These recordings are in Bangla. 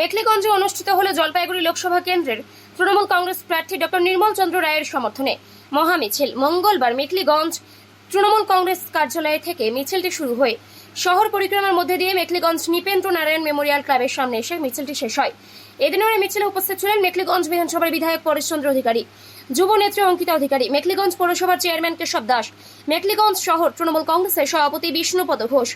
মেখলিগঞ্জে অনুষ্ঠিত হল জলপাইগুড়ি লোকসভা কেন্দ্রের তৃণমূল কংগ্রেস প্রার্থী ডক্টর নির্মল চন্দ্র রায়ের সমর্থনে মহামিছিল। মঙ্গলবার মেখলিগঞ্জ তৃণমূল কংগ্রেস কার্যালয় থেকে মিছিলটি শুরু হয়ে শহর পরিক্রমার মধ্যে দিয়ে মেখলিগঞ্জ নিপেন্দ্র নারায়ণ মেমোরিয়াল ক্লাবের সামনে এসে মিছিলটি শেষ হয়। এদিনের মিছিলে উপস্থিত ছিলেন মেখলিগঞ্জ বিধানসভার বিধায়ক পরেশচন্দ্র অধিকারী, যুব নেত্রী অঙ্কিতা অধিকারী, মেখলিগঞ্জ পৌরসভার চেয়ারম্যান কেশব দাস, মেখলিগঞ্জ শহর তৃণমূল কংগ্রেসের সভাপতি বিষ্ণুপদ ঘোষ,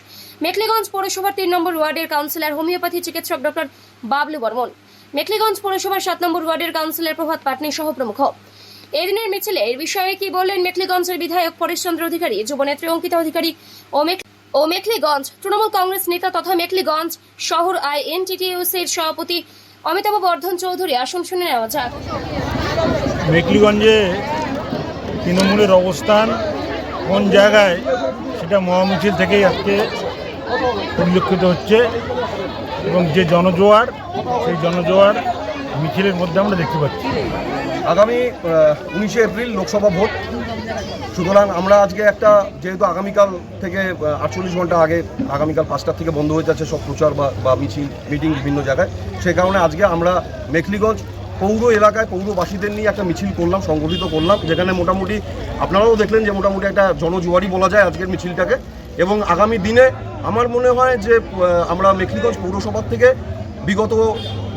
মেখলিগঞ্জ পৌরসভার তিন নম্বর ওয়ার্ডের কাউন্সিলর, হোমিওপ্যাথি চিকিৎসক ডক্টর বাবলু বর্মন, মেখলিগঞ্জ পৌরসভার সাত নম্বর ওয়ার্ডের কাউন্সিলর প্রভাত পাটনি সহ প্রমুখ। এদিনের মিছিলে এর বিষয়ে কি বললেন মেখলিগঞ্জের বিধায়ক পরেশচন্দ্র অধিকারী, যুবনেত্রী অঙ্কিতা অধিকারী ও ও মেখলিগঞ্জ তৃণমূল কংগ্রেস নেতা তথা মেখলিগঞ্জ শহর আই এনটিটিউসির সভাপতি অমিতাভ বর্ধন চৌধুরী, আসন শুনে নেওয়া যাক। মেকলিগঞ্জে তৃণমূলের অবস্থান কোন জায়গায় সেটা মহামিছিল থেকেই আজকে পরিলক্ষিত হচ্ছে এবং যে জনজোয়ার, সেই জনজোয়ার মিছিলের মধ্যে আমরা দেখতে পাচ্ছি। আগামী উনিশে এপ্রিল লোকসভা ভোট। সুতরাং আমরা আজকে একটা, যেহেতু আগামীকাল থেকে আটচল্লিশ ঘণ্টা আগে আগামীকাল পাঁচটার থেকে বন্ধ হয়ে যাচ্ছে সব প্রচার বা বা মিছিল, মিটিং বিভিন্ন জায়গায়, সেই কারণে আজকে আমরা মেখলিগঞ্জ পৌর এলাকায় পৌরবাসীদের নিয়ে একটা মিছিল করলাম, সংগঠিত করলাম, যেখানে মোটামুটি আপনারাও দেখলেন যে মোটামুটি একটা জনজুয়ারি বলা যায় আজকের মিছিলটাকে। এবং আগামী দিনে আমার মনে হয় যে আমরা মেখলিগঞ্জ পৌরসভার থেকে বিগত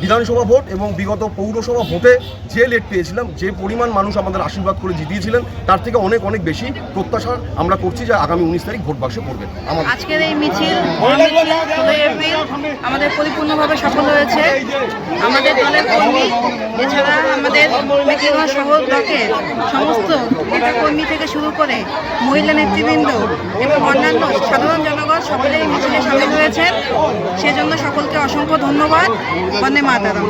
বিধানসভা ভোট এবং বিগত পৌরসভা ভোটে যে লেট পেয়েছিলাম, যে পরিমাণ মানুষ আমাদের আশীর্বাদ করে জিতিয়েছিলেন, তার থেকে অনেক অনেক বেশি প্রত্যাশা আমরা করছি যে আগামী উনিশ তারিখ ভোট বাক্সে পড়বে। আজকের এই মিছিল আমাদের পরিপূর্ণভাবে সফল হয়েছে। আমাদের দলের কর্মী, এছাড়া আমাদের মেকিগঞ্জ শহর ব্লকের সমস্ত নেতা কর্মী থেকে শুরু করে মহিলা নেতৃবৃন্দ এবং অন্যান্য সাধারণ সকলেই মিছিলে সামিল হয়েছেন। সেজন্য সকলকে অসংখ্য ধন্যবাদ। বন্দে মাতারাম।